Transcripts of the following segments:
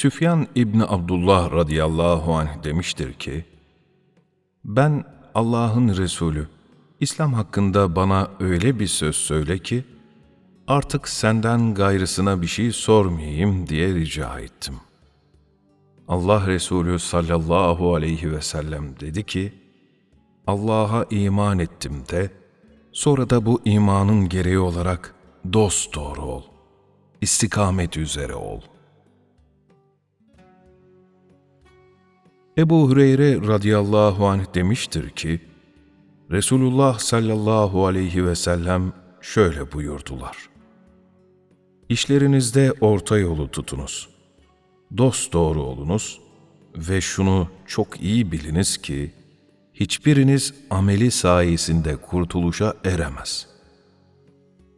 Süfyan İbni Abdullah radıyallahu anh demiştir ki, Ben Allah'ın Resulü, İslam hakkında bana öyle bir söz söyle ki, artık senden gayrısına bir şey sormayayım diye rica ettim. Allah Resulü sallallahu aleyhi ve sellem dedi ki, Allah'a iman ettim de, sonra da bu imanın gereği olarak dost doğru ol, istikamet üzere ol. Ebu Hüreyre radıyallahu anh demiştir ki, Resulullah sallallahu aleyhi ve sellem şöyle buyurdular. İşlerinizde orta yolu tutunuz. Dost doğru olunuz ve şunu çok iyi biliniz ki, hiçbiriniz ameli sayesinde kurtuluşa eremez.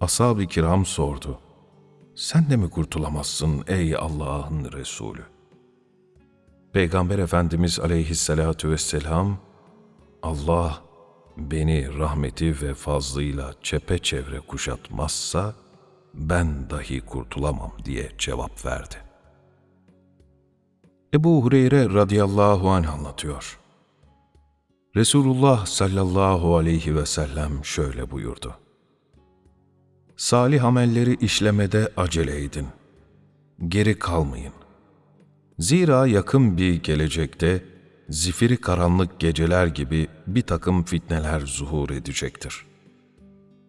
Ashab-ı kiram sordu. Sen de mi kurtulamazsın ey Allah'ın Resulü? Peygamber Efendimiz aleyhissalatu vesselam, Allah beni rahmeti ve fazlıyla çepeçevre kuşatmazsa, ben dahi kurtulamam diye cevap verdi. Ebu Hureyre radıyallahu anh anlatıyor. Resulullah sallallahu aleyhi ve sellem şöyle buyurdu. Salih amelleri işlemede acele edin. Geri kalmayın. Zira yakın bir gelecekte zifiri karanlık geceler gibi bir takım fitneler zuhur edecektir.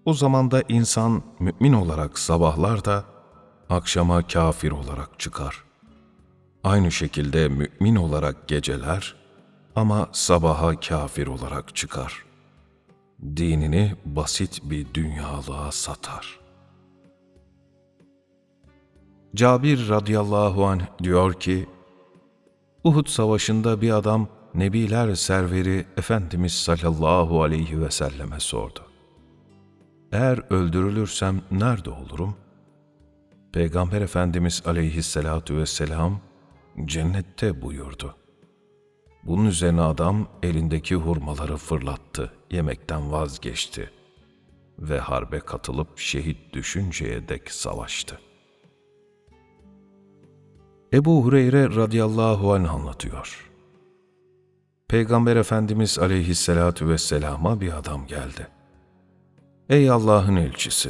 O zamanda insan mümin olarak sabahlar da akşama kafir olarak çıkar. Aynı şekilde mümin olarak geceler ama sabaha kafir olarak çıkar. Dinini basit bir dünyalığa satar. Cabir radıyallahu anh diyor ki, Uhud savaşında bir adam Nebiler serveri Efendimiz sallallahu aleyhi ve selleme sordu. Eğer öldürülürsem nerede olurum? Peygamber Efendimiz aleyhissalatu vesselam cennette buyurdu. Bunun üzerine adam elindeki hurmaları fırlattı, yemekten vazgeçti ve harbe katılıp şehit düşünceye dek savaştı. Ebu Hureyre radıyallahu anh anlatıyor. Peygamber Efendimiz aleyhissalatu vesselama bir adam geldi. Ey Allah'ın elçisi!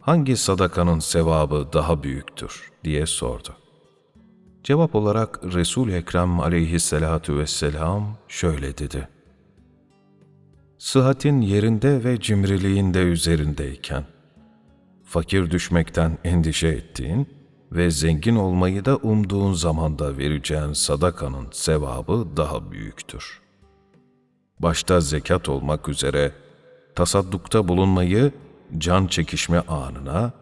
Hangi sadakanın sevabı daha büyüktür diye sordu. Cevap olarak Resul Ekrem aleyhissalatu vesselam şöyle dedi. Sıhhatin yerinde ve cimriliğinde üzerindeyken, fakir düşmekten endişe ettiğin ve zengin olmayı da umduğun zamanda vereceğin sadakanın sevabı daha büyüktür. Başta zekat olmak üzere tasaddukta bulunmayı can çekişme anına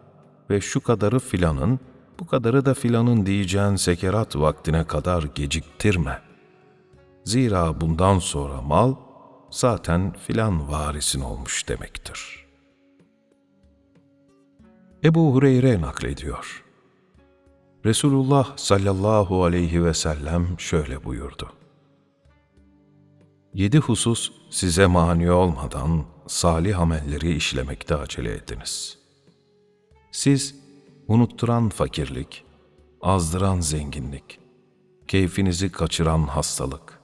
ve şu kadarı filanın, bu kadarı da filanın diyeceğin sekerat vaktine kadar geciktirme. Zira bundan sonra mal zaten filan varisin olmuş demektir. Ebu Hureyre naklediyor. Resulullah sallallahu aleyhi ve sellem şöyle buyurdu. Yedi husus size mani olmadan salih amelleri işlemekte acele ediniz. Siz unutturan fakirlik, azdıran zenginlik, keyfinizi kaçıran hastalık,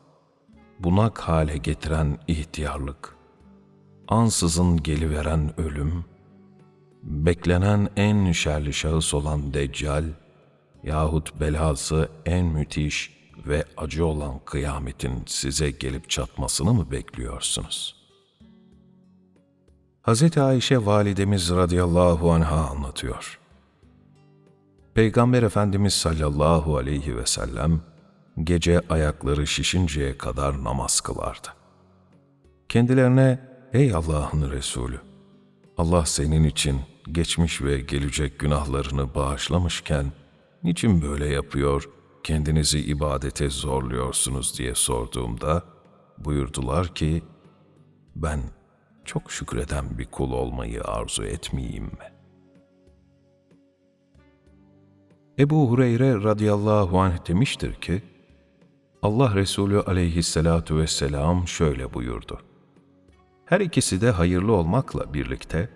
bunak hale getiren ihtiyarlık, ansızın geliveren ölüm, beklenen en şerli şahıs olan Deccal, yahut belası en müthiş ve acı olan kıyametin size gelip çatmasını mı bekliyorsunuz? Hz. Ayşe validemiz radıyallahu anha anlatıyor. Peygamber Efendimiz sallallahu aleyhi ve sellem gece ayakları şişinceye kadar namaz kılardı. Kendilerine ey Allah'ın Resulü Allah senin için geçmiş ve gelecek günahlarını bağışlamışken niçin böyle yapıyor, kendinizi ibadete zorluyorsunuz diye sorduğumda buyurdular ki, ben çok şükreden bir kul olmayı arzu etmeyeyim mi? Ebu Hureyre radıyallahu anh demiştir ki, Allah Resulü aleyhissalatu vesselam şöyle buyurdu. Her ikisi de hayırlı olmakla birlikte,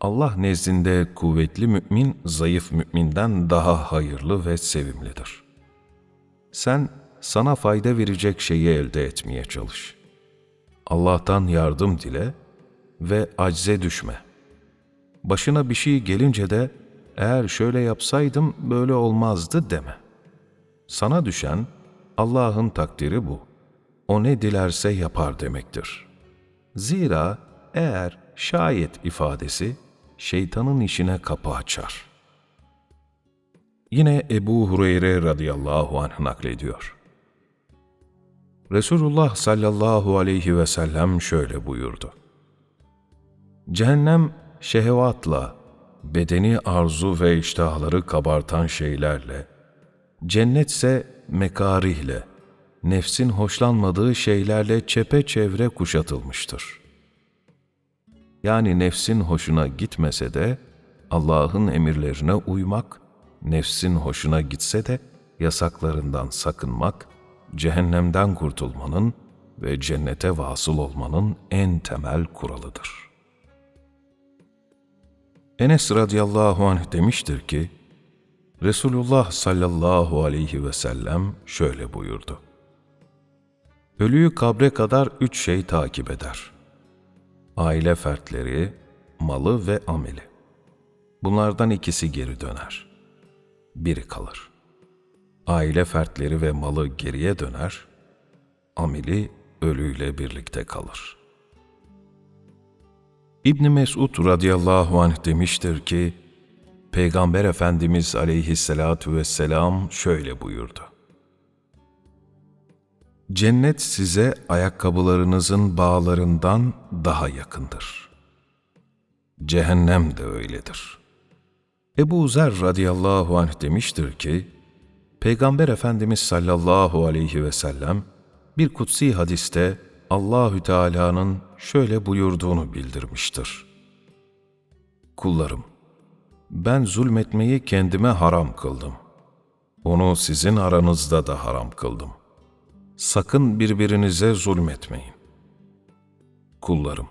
Allah nezdinde kuvvetli mümin, zayıf müminden daha hayırlı ve sevimlidir. Sen sana fayda verecek şeyi elde etmeye çalış. Allah'tan yardım dile ve acze düşme. Başına bir şey gelince de eğer şöyle yapsaydım böyle olmazdı deme. Sana düşen Allah'ın takdiri bu. O ne dilerse yapar demektir. Zira eğer şayet ifadesi şeytanın işine kapı açar. Yine Ebu Hureyre radıyallahu anh naklediyor. Resulullah sallallahu aleyhi ve sellem şöyle buyurdu. Cehennem şehvatla, bedeni arzu ve iştahları kabartan şeylerle, cennetse mekarihle, nefsin hoşlanmadığı şeylerle çepeçevre kuşatılmıştır. Yani nefsin hoşuna gitmese de Allah'ın emirlerine uymak, nefsin hoşuna gitse de yasaklarından sakınmak, cehennemden kurtulmanın ve cennete vasıl olmanın en temel kuralıdır. Enes radıyallahu anh demiştir ki, Resulullah sallallahu aleyhi ve sellem şöyle buyurdu. Ölüyü kabre kadar üç şey takip eder. Aile fertleri, malı ve ameli. Bunlardan ikisi geri döner. Biri kalır. Aile fertleri ve malı geriye döner, ameli ölüyle birlikte kalır. İbn Mesud radıyallahu anh demiştir ki, Peygamber Efendimiz aleyhissalatu vesselam şöyle buyurdu. Cennet size ayakkabılarınızın bağlarından daha yakındır. Cehennem de öyledir. Ebu Zer radıyallahu anh demiştir ki, Peygamber Efendimiz sallallahu aleyhi ve sellem bir kutsi hadiste Allahü Teala'nın şöyle buyurduğunu bildirmiştir. Kullarım, ben zulmetmeyi kendime haram kıldım. Onu sizin aranızda da haram kıldım. Sakın birbirinize zulmetmeyin. Kullarım,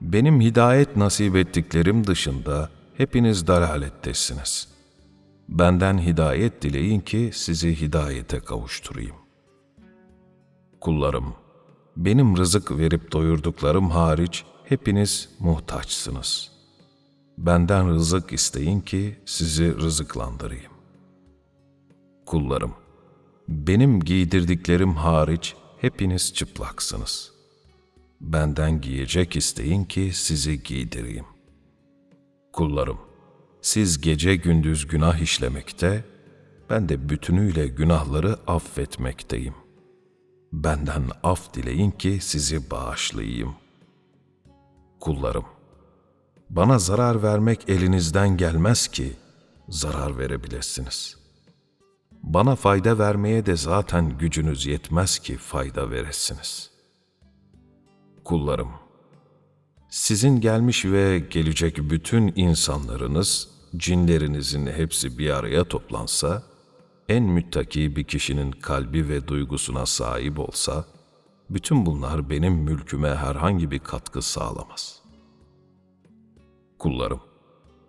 benim hidayet nasip ettiklerim dışında hepiniz dalalettesiniz. Benden hidayet dileyin ki sizi hidayete kavuşturayım. Kullarım, benim rızık verip doyurduklarım hariç hepiniz muhtaçsınız. Benden rızık isteyin ki sizi rızıklandırayım. Kullarım, benim giydirdiklerim hariç hepiniz çıplaksınız. Benden giyecek isteyin ki sizi giydireyim. Kullarım, siz gece gündüz günah işlemekte, ben de bütünüyle günahları affetmekteyim. Benden af dileyin ki sizi bağışlayayım. Kullarım, bana zarar vermek elinizden gelmez ki zarar verebilirsiniz. Bana fayda vermeye de zaten gücünüz yetmez ki fayda veresiniz. Kullarım, sizin gelmiş ve gelecek bütün insanlarınız, cinlerinizin hepsi bir araya toplansa, en müttaki bir kişinin kalbi ve duygusuna sahip olsa, bütün bunlar benim mülküme herhangi bir katkı sağlamaz. Kullarım,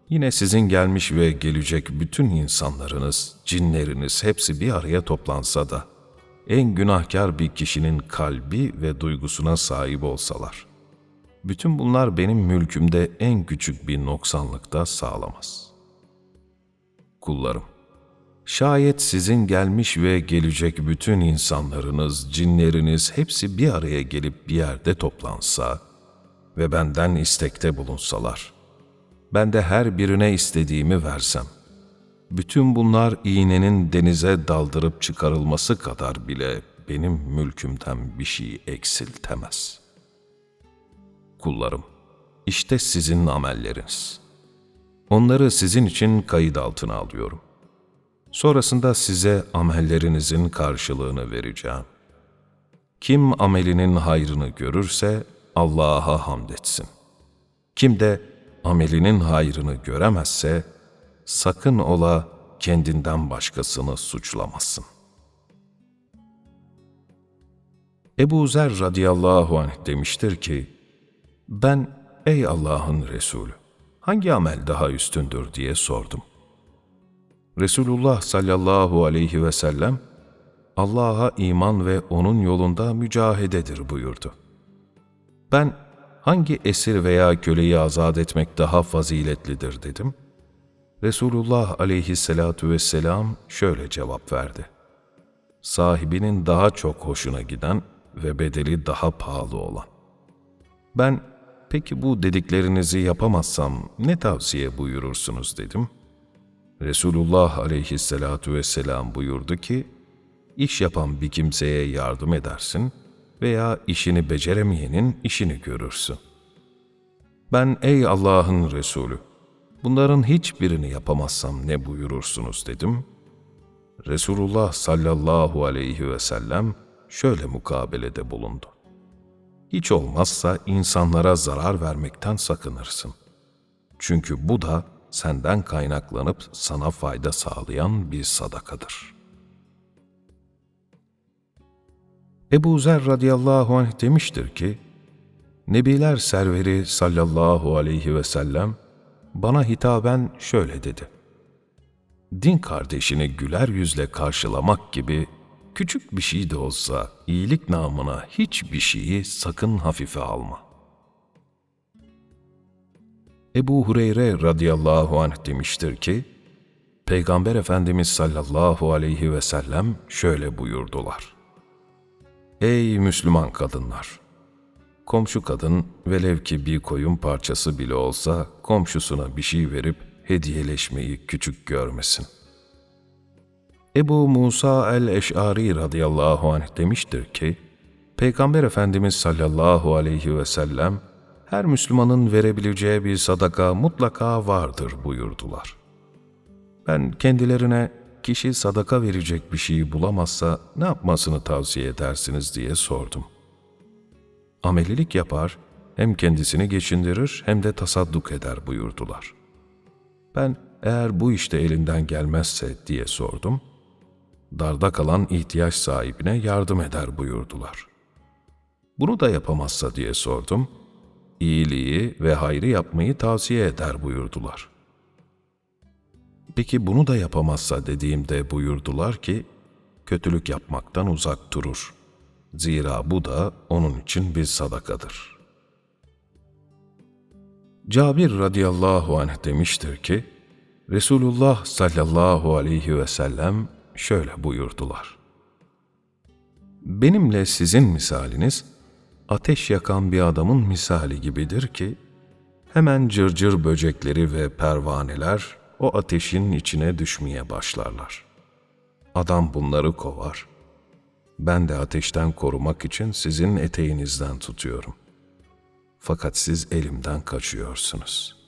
yine sizin gelmiş ve gelecek bütün insanlarınız, cinleriniz hepsi bir araya toplansa da, en günahkar bir kişinin kalbi ve duygusuna sahip olsalar, bütün bunlar benim mülkümde en küçük bir noksanlıkta sağlamaz. Kullarım, Şayet sizin gelmiş ve gelecek bütün insanlarınız, cinleriniz hepsi bir araya gelip bir yerde toplansa ve benden istekte bulunsalar, ben de her birine istediğimi versem, bütün bunlar iğnenin denize daldırıp çıkarılması kadar bile benim mülkümden bir şey eksiltemez. Kullarım, işte sizin amelleriniz. Onları sizin için kayıt altına alıyorum. Sonrasında size amellerinizin karşılığını vereceğim. Kim amelinin hayrını görürse Allah'a hamd etsin. Kim de amelinin hayrını göremezse sakın ola kendinden başkasını suçlamasın. Ebu Zer radıyallahu anh demiştir ki, ben ey Allah'ın Resulü, hangi amel daha üstündür diye sordum. Resulullah sallallahu aleyhi ve sellem, Allah'a iman ve onun yolunda mücahededir buyurdu. Ben hangi esir veya köleyi azat etmek daha faziletlidir dedim. Resulullah aleyhissalatu vesselam şöyle cevap verdi. Sahibinin daha çok hoşuna giden ve bedeli daha pahalı olan. Ben peki bu dediklerinizi yapamazsam ne tavsiye buyurursunuz dedim. Resulullah aleyhissalatu vesselam buyurdu ki, iş yapan bir kimseye yardım edersin veya işini beceremeyenin işini görürsün. Ben ey Allah'ın Resulü, bunların hiçbirini yapamazsam ne buyurursunuz dedim. Resulullah sallallahu aleyhi ve sellem şöyle mukabelede bulundu. Hiç olmazsa insanlara zarar vermekten sakınırsın. Çünkü bu da senden kaynaklanıp sana fayda sağlayan bir sadakadır. Ebu Zer radıyallahu anh demiştir ki, Nebiler serveri sallallahu aleyhi ve sellem bana hitaben şöyle dedi. Din kardeşini güler yüzle karşılamak gibi küçük bir şey de olsa iyilik namına hiçbir şeyi sakın hafife alma. Ebu Hureyre radıyallahu anh demiştir ki, Peygamber Efendimiz sallallahu aleyhi ve sellem şöyle buyurdular. Ey Müslüman kadınlar! Komşu kadın velev ki bir koyun parçası bile olsa komşusuna bir şey verip hediyeleşmeyi küçük görmesin. Ebu Musa el-Eş'ari radıyallahu anh demiştir ki, Peygamber Efendimiz sallallahu aleyhi ve sellem, her Müslümanın verebileceği bir sadaka mutlaka vardır buyurdular. Ben kendilerine kişi sadaka verecek bir şeyi bulamazsa ne yapmasını tavsiye edersiniz diye sordum. Amelilik yapar, hem kendisini geçindirir hem de tasadduk eder buyurdular. Ben eğer bu işte elinden gelmezse diye sordum. Darda kalan ihtiyaç sahibine yardım eder buyurdular. Bunu da yapamazsa diye sordum. İyiliği ve hayrı yapmayı tavsiye eder buyurdular. Peki bunu da yapamazsa dediğimde buyurdular ki, kötülük yapmaktan uzak durur. Zira bu da onun için bir sadakadır. Cabir radıyallahu anh demiştir ki, Resulullah sallallahu aleyhi ve sellem şöyle buyurdular. Benimle sizin misaliniz, ateş yakan bir adamın misali gibidir ki, hemen cırcır böcekleri ve pervaneler o ateşin içine düşmeye başlarlar. Adam bunları kovar. Ben de ateşten korumak için sizin eteğinizden tutuyorum. Fakat siz elimden kaçıyorsunuz.''